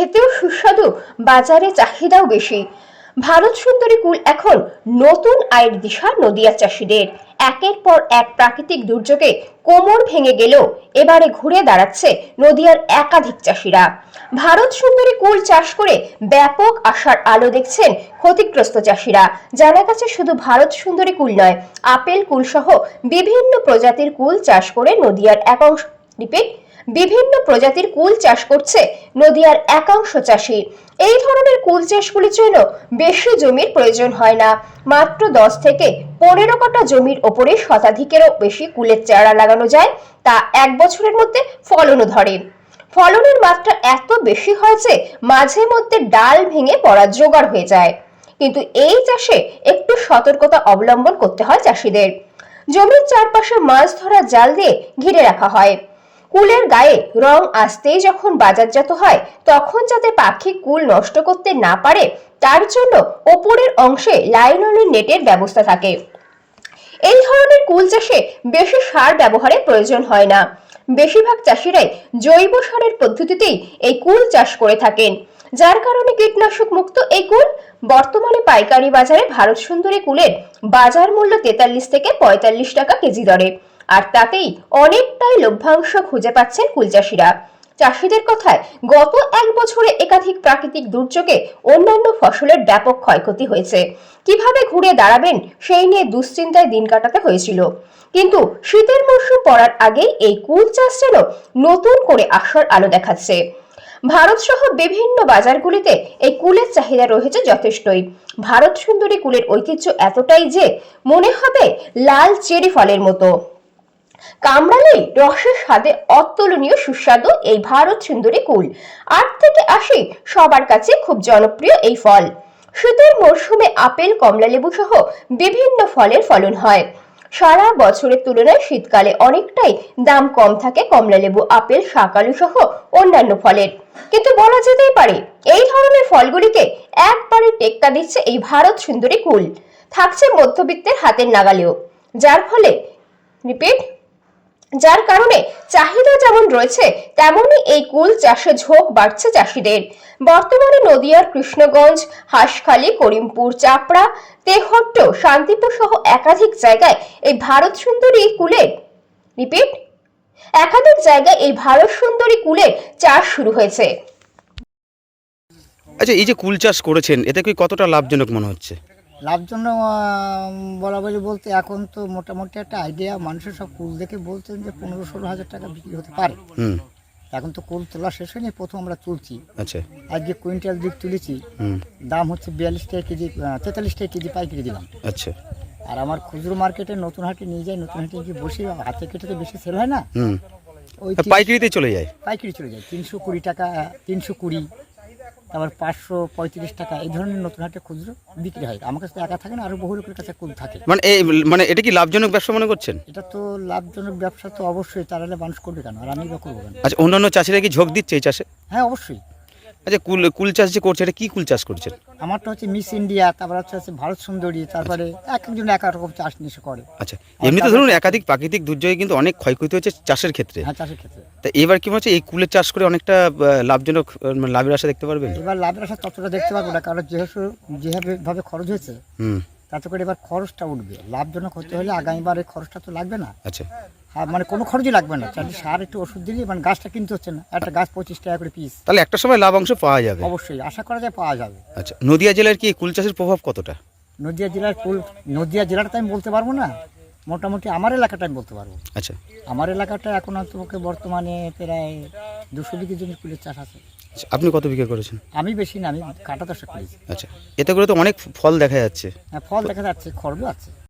খেতেও সুস্বাদু, বাজারে চাহিদাও বেশি। ভারত সুন্দরী কুল এখন নতুন আয়ের দিশা নদিয়া চাষিদের। একের পর এক প্রাকৃতিক দুর্যোগে কোমর ভেঙে গেলেও এবারে ঘুরে দাঁড়াচ্ছে নদিয়ার একাধিক চাষিরা। ভারত সুন্দরী কুল চাষ করে ব্যাপক আশার আলো দেখছেন ক্ষতিগ্রস্ত চাষিরা। জানা গেছে শুধু ভারত সুন্দরী কুল নয়, আপেল কুল সহ বিভিন্ন প্রজাতির কুল চাষ করে নদিয়ার একাংশ রিপিট বিভিন্ন প্রজাতির কুল চাষ করছে নদিয়ার একাংশ চাষি। এই ধরনের কুল চাষগুলির জন্য বেশি জমির প্রয়োজন হয় না। মাত্র দশ থেকে পনেরো কাটা জমির ওপরে শতাধিকেরও বেশি কুলের চারা লাগানো যায়, তা এক বছরের মধ্যে ফলনও ধরে। ফলনের মাত্রা এত বেশি হয় যে মাঝে মধ্যে ডাল ভেঙে পড়া জোগাড় হয়ে যায়। কিন্তু এই চাষে একটু সতর্কতা অবলম্বন করতে হয় চাষিদের। জমির চারপাশে মাছ ধরা জাল দিয়ে ঘিরে রাখা হয়। কুলের গায়ে রং আসতেই যখন বাজারজাত হয়, তখন যাতে পাখি কুল নষ্ট করতে না পারে, তার জন্য ওপরের অংশে লাইলনের নেটের ব্যবস্থা থাকে। এই ধরনের কুল চাষে বেশি সার ব্যবহারের প্রয়োজন হয় না। বেশিরভাগ চাষিরাই জৈব সারের পদ্ধতিতেই এই কুল চাষ করে থাকেন। যার কারণে কীটনাশক মুক্ত এই কুল বর্তমানে পাইকারি বাজারে ভারত সুন্দরী কুলের বাজার মূল্য তেতাল্লিশ থেকে পঁয়তাল্লিশ টাকা কেজি দরে। আর তাতেই অনেকটাই লভ্যাংশ খুঁজে পাচ্ছেন কুল চাষিরা। চাষিদের কথায় গত এক বছরে একাধিক প্রাকৃতিক দুর্যোগে অন্যান্য ফসলের ব্যাপক ক্ষয়ক্ষতি হয়েছে। কীভাবে ঘুরে দাঁড়াবেন সেই নিয়ে দুশ্চিন্তায় দিন কাটাতে হয়েছিল। কিন্তু শীতের মরশুম পড়ার আগেই এই কুল চাষ যেন নতুন করে আসার আলো দেখাচ্ছে। ভারত সহ বিভিন্ন বাজারগুলিতে এই কুলের চাহিদা রয়েছে যথেষ্টই। ভারত সুন্দরী কুলের ঐতিহ্য এতটাই যে মনে হবে লাল চেরি ফলের মতো। কামড়ালেই রসের স্বাদে অতুলনীয় সুস্বাদু এই ভারত সুন্দরী কুল। আট থেকে আশি সবার কাছে খুব জনপ্রিয় এই ফল। শীতের মরশুমে আপেল, কমলালেবু সহ বিভিন্ন ফলের ফলন হয়। সারা বছরের তুলনায় শীতকালে অনেকটাই দাম কম থাকে কমলালেবু, আপেল শাকালু সহ অন্যান্য ফলের। কিন্তু বলা যেতেই পারে, এই ধরনের ফলগুলিকে একবারে টেক্কা দিচ্ছে এই ভারত সুন্দরী কুল। থাকছে মধ্যবিত্তের হাতের নাগালেও। যার ফলে রিপিট যার কারণে চাহিদা যেমন রয়েছে, তেমনই এই কুল চাষে ঝোঁক বাড়ছে চাষিদের। বর্তমানে নদিয়ার কৃষ্ণগঞ্জ, হাঁসখালী, করিমপুর, চাপড়া, তেহট্ট, শান্তিপুর সহ একাধিক জায়গায় এই ভারত সুন্দরী কুলের রিপিট। একাধিক জায়গায় এই ভারত সুন্দরী কুলের চাষ শুরু হয়েছে। আচ্ছা এই যে কুল চাষ করেছেন, এতে কি কতটা লাভজনক মনে হচ্ছে? লাভজনক আহ, বরাবরই বলতে এখন তো মোটামুটি একটা আইডিয়া মানুষের সব কুল দেখে বলছেন যে পনেরো ষোলো হাজার টাকা বিক্রি হতে পারে। এখন তো কুল তোলা শেষ হয়নি প্রথম আমরা তুলছি। আচ্ছা। আজকে কুইন্টাল দিক তুলেছি হুম। দাম হচ্ছে বিয়াল্লিশ টাকা কেজি তেতাল্লিশ টাকা কেজি পাইকারি দিলাম। আচ্ছা। আর আমার খুচরো মার্কেটে নতুন হাটে নিয়ে যাই নতুন হাটে গিয়ে বসি হাতে কেটে তো বেশি সেল হয় না। ওই পাইকারিতে চলে যায়? পাইকারি চলে যায় তিনশো কুড়ি টাকা তিনশো কুড়ি। তারপর পাঁচশো পঁয়ত্রিশ টাকা এই ধরনের নতুন হাটে খুচরো বিক্রি হয়। আমার কাছে একা থাকে না আরও বহু লোকের কাছে খুব থাকে। মানে এই মানে এটা কি লাভজনক ব্যবসা মনে করছেন? এটা তো লাভজনক ব্যবসা তো অবশ্যই তারা মানুষ করবে কেন? আর আমি বা করব কেন? আচ্ছা অন্যান্য চাষিরা কি ঝোঁক দিচ্ছে এই চাষে? হ্যাঁ অবশ্যই। আচ্ছা কুল কুল চাষ যে করছে এটা কি কুল চাষ করছেন? আমারটা হচ্ছে মিস ইন্ডিয়া তারপর হচ্ছে হচ্ছে ভারত সুন্দরী তারপরে এক একজন এক এক রকম চাষ নিয়ে করে। আচ্ছা এমনিতে ধরুন একাধিক প্রাকৃতিক দুর্যোগে কিন্তু অনেক ক্ষয়ক্ষতি হচ্ছে চাষের ক্ষেত্রে। হ্যাঁ চাষের ক্ষেত্রে। তা এবার কি মনে হচ্ছে এই কুলের চাষ করে অনেকটা লাভজনক মানে লাভের আশা দেখতে পারবেন? এবার লাভের আশা ততটা দেখতে পারব না কারণ যেহেতু যেভাবে ভাবে খরচ হয়েছে হুম। তাতে করে এবার খরচটা উঠবে। লাভজনক হতে হলে আগামীবার এই খরচটা তো লাগবে না। আচ্ছা। হ্যাঁ মানে কোনো খরচই লাগবে না। চাইলে সার একটু ওষুধ দিলে মানে গাছটা কিনতে হচ্ছে না। একটা গাছ পঁচিশ টাকা করে পিস তাহলে একটা সময় লাভ অংশ পাওয়া যাবে। অবশ্যই আশা করা যায় পাওয়া যাবে। আচ্ছা নদিয়া জেলার কি কুল চাষের প্রভাব কতটা? নদিয়া জেলার ফুল নদিয়া জেলাটা তো আমি বলতে পারব না। মোটামুটি আমার এলাকাটা আমি বলতে পারব। আচ্ছা। আমার এলাকাটা এখন অন্তপক্ষে বর্তমানে প্রায় দুশো বিঘে জমি ফুলের চাষ আছে। আপনি কত বিক্রি করেছেন? আমি বেশি না আমি কাটা দশা করেছি। আচ্ছা এতে করে তো অনেক ফল দেখা যাচ্ছে। হ্যাঁ ফল দেখা যাচ্ছে খরচও আছে।